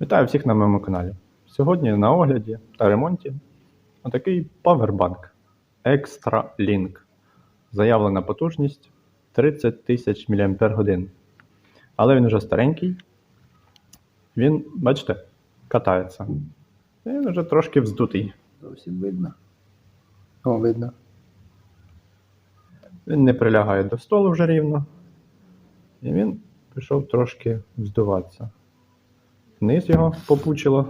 Вітаю всіх на моєму каналі. Сьогодні на огляді та ремонті отакий павербанк Extra Link. Заявлена потужність 30 тисяч мАч. Але він вже старенький. Він, бачите, катається. Він вже трошки вздутий. Зовсім видно. О, видно. Він не прилягає до столу вже рівно. І він пішов трошки вздуватися. Вниз його попучило.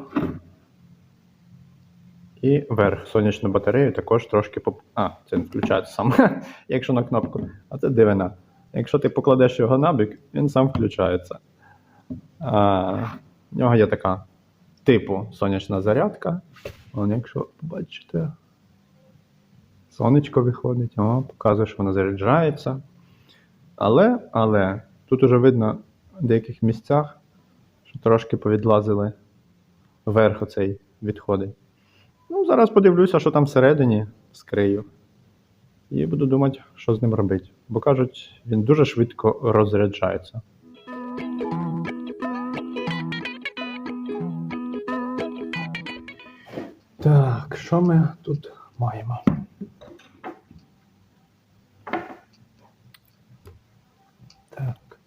І вверх сонячну батарею також трошки поп... А, це не включається сам, якщо на кнопку. А це дивина. Якщо ти покладеш його на бік, він сам включається. А, в нього є така типу сонячна зарядка. Вон, якщо побачите, сонечко виходить, о, показує, що воно заряджається. Але, але тут уже видно в деяких місцях, трошки повідлазили вверх оцей відходить. Ну, зараз подивлюся, що там всередині скрию. І буду думати, що з ним робити. Бо кажуть, він дуже швидко розряджається. Так, що ми тут маємо? Так.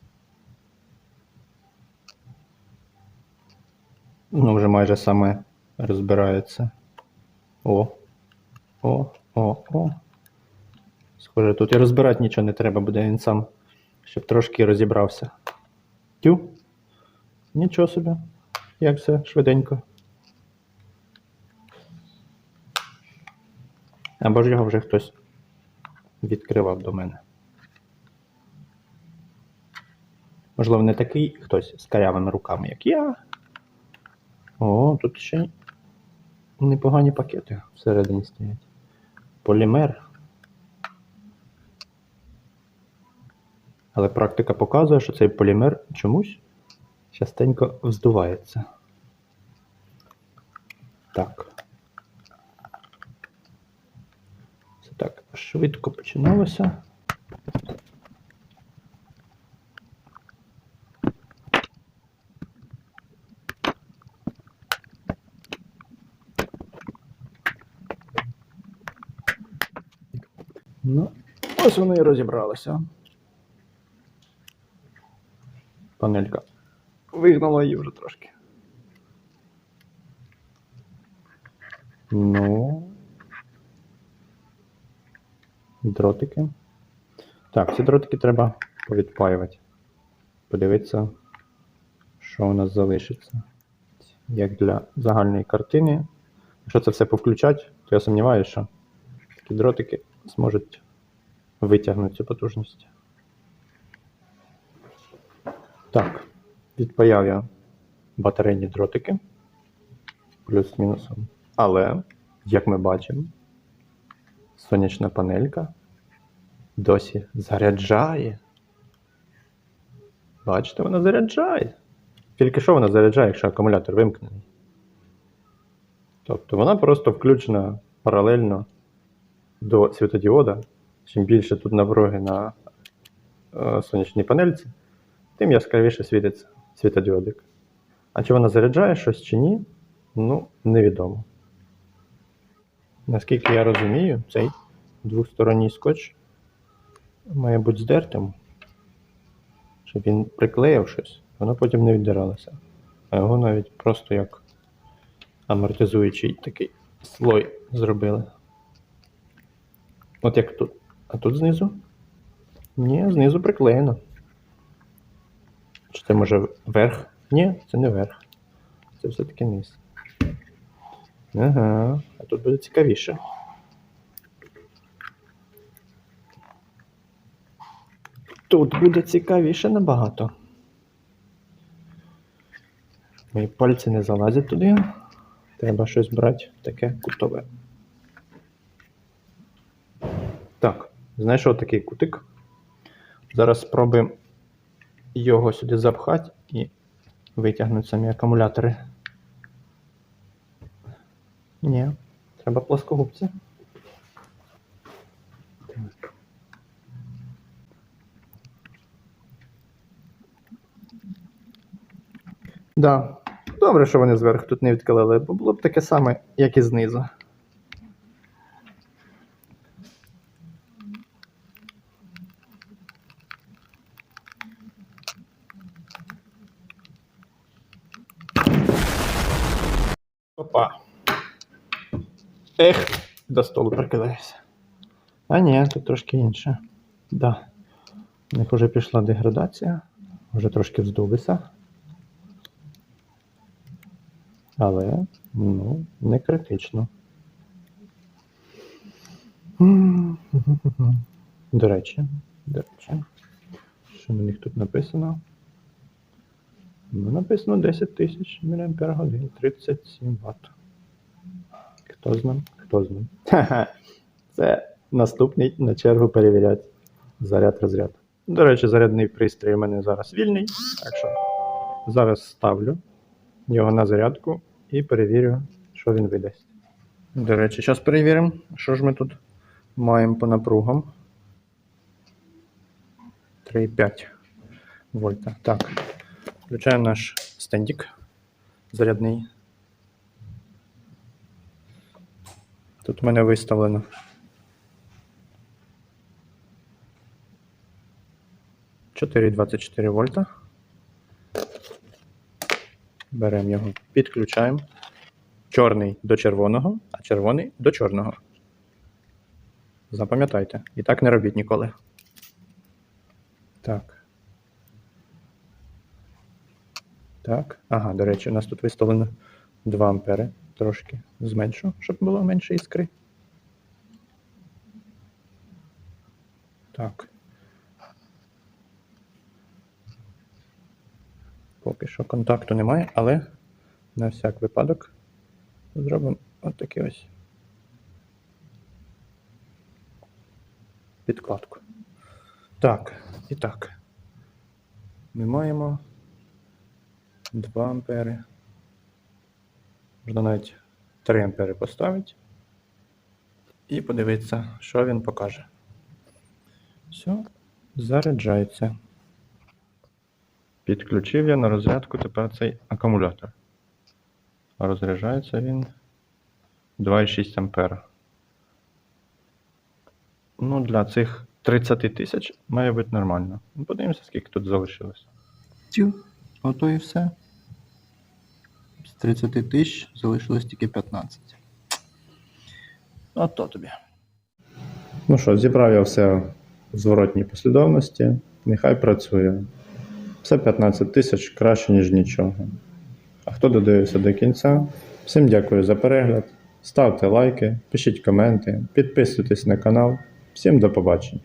Ну, вже майже саме розбирається. О. О, о, о. Схоже, тут і розбирати нічого не треба буде, він сам, щоб трошки розібрався. Тю. Нічого собі. Як все швиденько. Або ж його вже хтось відкривав до мене. Можливо, не такий хтось з карявими руками, як я. О, тут ще непогані пакети всередині стоять. Полімер. Але практика показує, що цей полімер чомусь частенько вздувається. Так. Це так швидко починалося. Ну, ось вони і розібралися. Панелька. Вигнала її вже трошки. Ну. Дротики. Так, ці дротики треба повідпаювати. Подивитися, що у нас залишиться. Як для загальної картини. Якщо це все повключати, то я сумніваюся, що такі дротики зможуть витягнути цю потужність. Так, відпаяв я батарейні дротики плюс-мінусом. Але, як ми бачимо, сонячна панелька досі заряджає. Бачите, вона заряджає. Тільки що вона заряджає, якщо акумулятор вимкнений. Тобто вона просто включена паралельно до світодіода. Чим більше тут напруги на е, сонячній панельці, тим яскравіше світиться світодіодик. А чи вона заряджає щось чи ні, ну, невідомо. Наскільки я розумію, цей двосторонній скотч має бути здертим, щоб він приклеїв щось, воно потім не віддиралося. А його навіть просто як амортизуючий такий слой зробили. От як тут. А тут знизу? Ні, знизу приклеєно. Чи це може верх? Ні, це не верх. Це все-таки низ. Ага, а тут буде цікавіше. Тут буде цікавіше набагато. Мої пальці не залазять туди. Треба щось брати таке кутове. Так, знайшов такий кутик. Зараз спробуємо його сюди запхати і витягнути самі акумулятори. Ні, треба плоскогубці. Да, Добре, що вони зверху тут не відкалили, бо було б таке саме, як і знизу. Ех, до столу прикидаєшся. А ні, тут трошки інше. Да. У них вже пішла деградація, вже трошки вздулися. Але ну, не критично. До речі, до речі, що на них тут написано? Ну, написано 10 тисяч мАч, 37 Вт. Хто з ним? Хто з ним? Це наступний на чергу перевіряти заряд розряд. До речі, зарядний пристрій у мене зараз вільний, так що зараз ставлю його на зарядку і перевірю, що він видасть. До речі, зараз перевіримо, що ж ми тут маємо по напругам. 3,5 вольта. Так. Включаємо наш стендик зарядний. Тут у мене виставлено. Чотири двадцять чотири вольта. Беремо його, підключаємо. Чорний до червоного, а червоний до чорного. Запам'ятайте. І так не робіть ніколи. Так. Так. Ага, до речі, у нас тут виставлено 2 ампери. Трошки зменшу, щоб було менше іскри. Так. Поки що контакту немає, але на всяк випадок зробимо отакий ось підкладку. Так, і так. Ми маємо 2 ампери. Можна навіть 3 ампери поставити. І подивитися, що він покаже. Все, заряджається. Підключив я на розрядку тепер цей акумулятор. Розряджається він 2,6 ампера. Ну, для цих 30 тисяч має бути нормально. Подивимося, скільки тут залишилось. Тю, ото і все. З 30 тисяч залишилось тільки 15. Ото тобі. Ну що, зібрав я все в зворотній послідовності. Нехай працює. Все 15 тисяч краще, ніж нічого. А хто додивився до кінця, всім дякую за перегляд. Ставте лайки, пишіть коменти, підписуйтесь на канал. Всім до побачення.